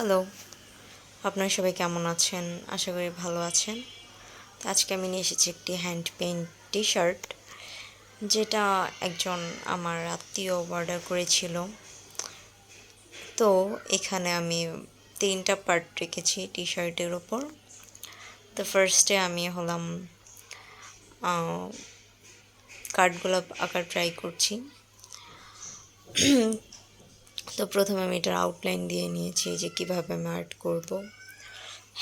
Hello আপনারা সবাই কেমন আছেন? আশা করি ভালো আছেন। তো আজকে আমি নিয়ে এসেছি একটি হ্যান্ড পেইন্ট টি শার্ট যেটা একজন আমার আত্মীয় অর্ডার করেছিল। তো এখানে আমি তিনটা পার্ট রেখেছি টি শার্টের ওপর তো ফার্স্টে আমি হলাম কাঠগোলাপ আঁকার ট্রাই করছি। তো প্রথমে আমি এটার আউটলাইন দিয়ে নিয়েছি যে কীভাবে আমি আর্ট করব।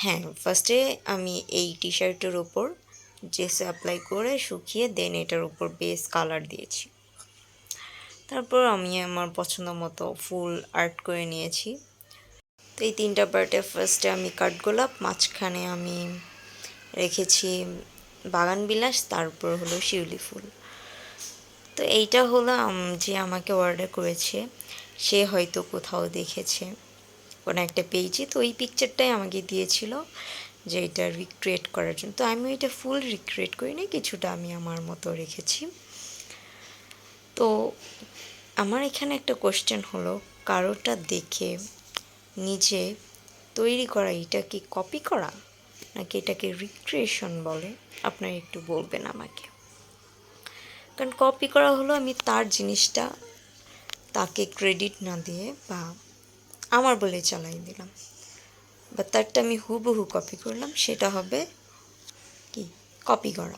হ্যাঁ ফার্স্টে আমি এই টি শার্টের ওপর জেসে অ্যাপ্লাই করে শুকিয়ে দেন এটার উপর বেস কালার দিয়েছি। তারপর আমি আমার পছন্দ মতো ফুল আর্ট করে নিয়েছি। তো এই তিনটা পার্টে ফার্স্টে আমি কাঠগোলাপ মাঝখানে আমি রেখেছি বাগান বিলাস, তারপর হলো শিউলি ফুল। তো এইটা হলো যে আমাকে অর্ডার করেছে সে হয়তো কোথাও দেখেছে। কোনো একটা পেজে তো ওই পিকচারটাই আমাকে দিয়েছিল যে এটা রিক্রিয়েট করার জন্য। তো আমি এটা ফুল রিক্রিয়েট করিনি, কিছুটা আমি আমার মতো রেখেছি। তো আমার এখানে একটা কোশ্চেন হলো কারোটা দেখে নিজে তৈরি করা এটা কি কপি করা? নাকি এটাকে রিক্রিয়েশন বলে? আপনারা একটু বলবেন আমাকে। কারণ কপি করা হলো আমি তার জিনিসটা ক্রেডিট না দিয়ে বা আমার বলে চালাই দিলাম। বা তারটা আমি হুবহু কপি করলাম, সেটা হবে কি? কপি করা।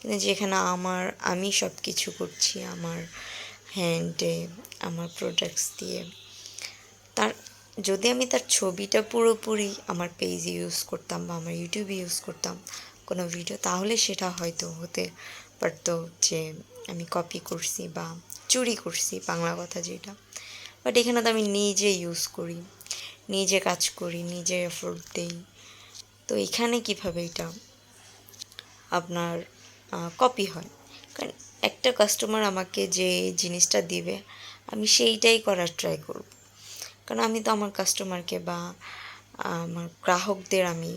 কিন্তু যেখানে আমার, আমি সব কিছু করছি, আমার হ্যান্ডে আমার প্রোডাক্টস দিয়ে। তার, যদি আমি তার ছবিটা পুরোপুরি আমার পেজে ইউজ করতাম বা আমার ইউটিউবে ইউজ করতাম কোনো ভিডিও তাহলে সেটা হয়তো হতে পারতো যে আমি কপি করছি বা চুরি করছি, বাংলা কথা যেটা। বাট এখানে তো আমি নিজে ইউজ করি, নিজে কাজ করি, নিজে এফোর্ট দিই। তো এখানে কীভাবে এটা আপনার কপি হয়? কারণ একটা কাস্টমার আমাকে যে জিনিসটা দিবে, আমি সেইটাই করার ট্রাই করব। কারণ আমি তো আমার কাস্টমারকে বা আমার গ্রাহকদের আমি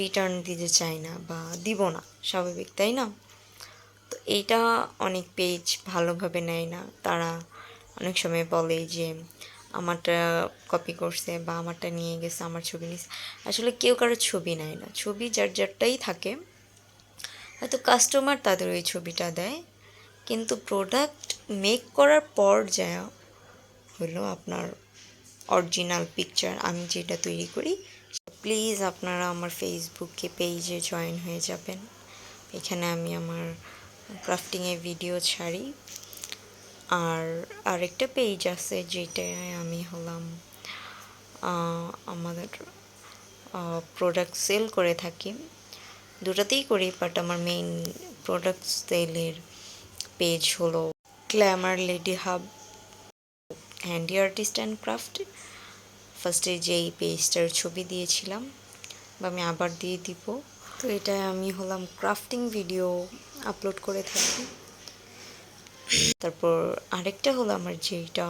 রিটার্ন দিতে চাই না বা দিব না, স্বাভাবিক, তাই না? তো এইটা অনেক পেজ ভালোভাবে নেয় না। তারা অনেক সময় বলে যে, আমারটা কপি করছে বা আমারটা নিয়ে গেছে, আমার ছবি নিয়েছে আসলে কেউ কারও ছবি নেয় না। ছবি যার যারটাই থাকে, হয়তো কাস্টমার তাদের ওই ছবিটা দেয়, কিন্তু প্রোডাক্ট মেক করার পর যা হলো আপনার অরিজিনাল পিকচার আমি যেটা তৈরি করি প্লিজ আপনারা আমার ফেসবুকে পেজে জয়েন হয়ে যাবেন। এখানে আমি আমার ক্রাফটিংয়ের ভিডিও ছাড়ি। আর আরেকটা পেজ আছে যেটায় আমি হলাম আমাদের প্রোডাক্ট সেল করে থাকি। দুটাতেই করি বাট আমার মেইন প্রোডাক্ট সেলের পেজ হলো glamour lady hub handy artist and craft ফার্স্টে যেই পেজটার ছবি দিয়েছিলাম, বা আমি আবার দিয়ে দিব। তো এটা আমি হলাম ক্রাফটিং ভিডিও আপলোড করে থাকি। তারপর আরেকটা হলো আমার যেটা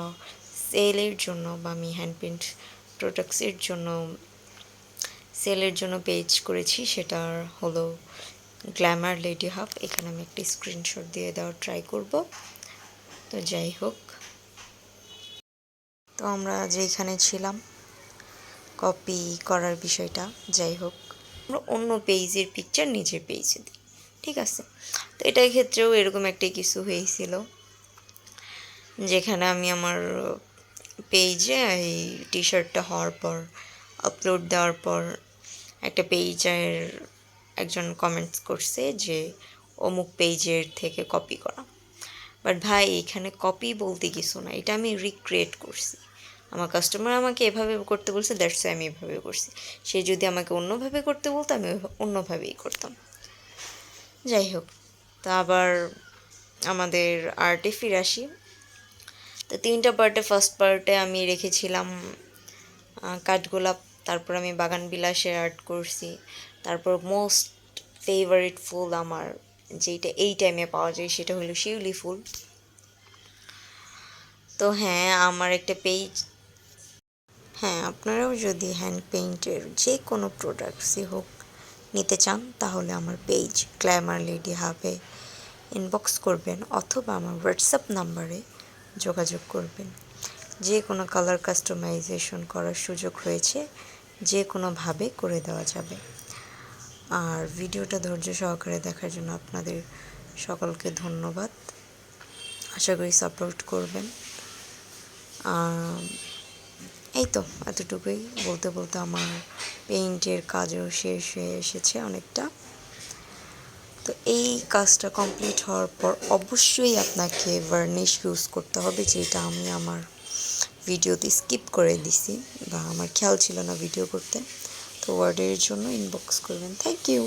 সেলের জন্য বা আমি হ্যান্ড পেন্ট প্রোডাক্টসের জন্য সেলের জন্য পেজ করেছি সেটার হলো গ্ল্যামার লেডি হাফ এখানে আমি একটি স্ক্রিনশট দিয়ে দেওয়ার ট্রাই করব। তো যাই হোক। তো আমরা যেখানে ছিলাম কপি করার বিষয়টা, যাই হোক। আমরা অন্য পেজের পিকচার নিজের পেজে দিই। ঠিক আছে? তো এটার ক্ষেত্রেও এরকম একটা কিছু হয়েছিল, যেখানে আমি আমার পেজে এই টি শার্টটা হওয়ার পর আপলোড দেওয়ার পর একটা পেজের একজন কমেন্টস করছে যে, অমুক পেজের থেকে কপি করা। বাট ভাই, এখানে কপি বলতে কিছু না, এটা আমি রিক্রিয়েট করছি। আমার কাস্টমার আমাকে এভাবে করতে বলছে দ্যাটস আমি এভাবে করছি। সে যদি আমাকে অন্যভাবে করতে বলতো, আমি অন্যভাবেই করতাম। যাই হোক, তা আবার আমাদের আর্টে ফিরে আসি। তো তিনটা পার্টে ফার্স্ট পার্টে আমি রেখেছিলাম কাঠগোলাপ, তারপর আমি বাগান বিলাসের আর্ট করছি। তারপর মোস্ট ফেভারিট ফুল আমার যেটা এই টাইমে পাওয়া যায়, সেটা হলো শিউলি ফুল। তো হ্যাঁ আমার একটা পেজ হ্যাঁ আপনারাও যদি হ্যান্ড পেইন্টের যে কোনো প্রোডাক্টসই হোক নিতে চান, তাহলে আমার পেজ গ্ল্যামার লেডি হাবে ইনবক্স করবেন অথবা আমার হোয়াটসঅ্যাপ নাম্বারে যোগাযোগ করবেন। যে কোনো কালার কাস্টমাইজেশন করার সুযোগ রয়েছে যে কোনোভাবে করে দেওয়া যাবে। আর ভিডিওটা ধৈর্য সহকারে দেখার জন্য আপনাদের সকলকে ধন্যবাদ। আশা করি সাপোর্ট করবেন। এই তো এতটুকুই। বলতে বলতে আমার পেইন্টের কাজও শেষ হয়ে এসেছে অনেকটা। তো এই কাজটা কমপ্লিট হওয়ার পর অবশ্যই আপনাকে ভার্নিশ ইউজ করতে হবে, যেটা আমি আমার ভিডিওতে স্কিপ করে দিছি বা আমার খেয়াল ছিল না ভিডিও করতে। তো ওয়ার্ডের জন্য ইনবক্স করবেন। Thank you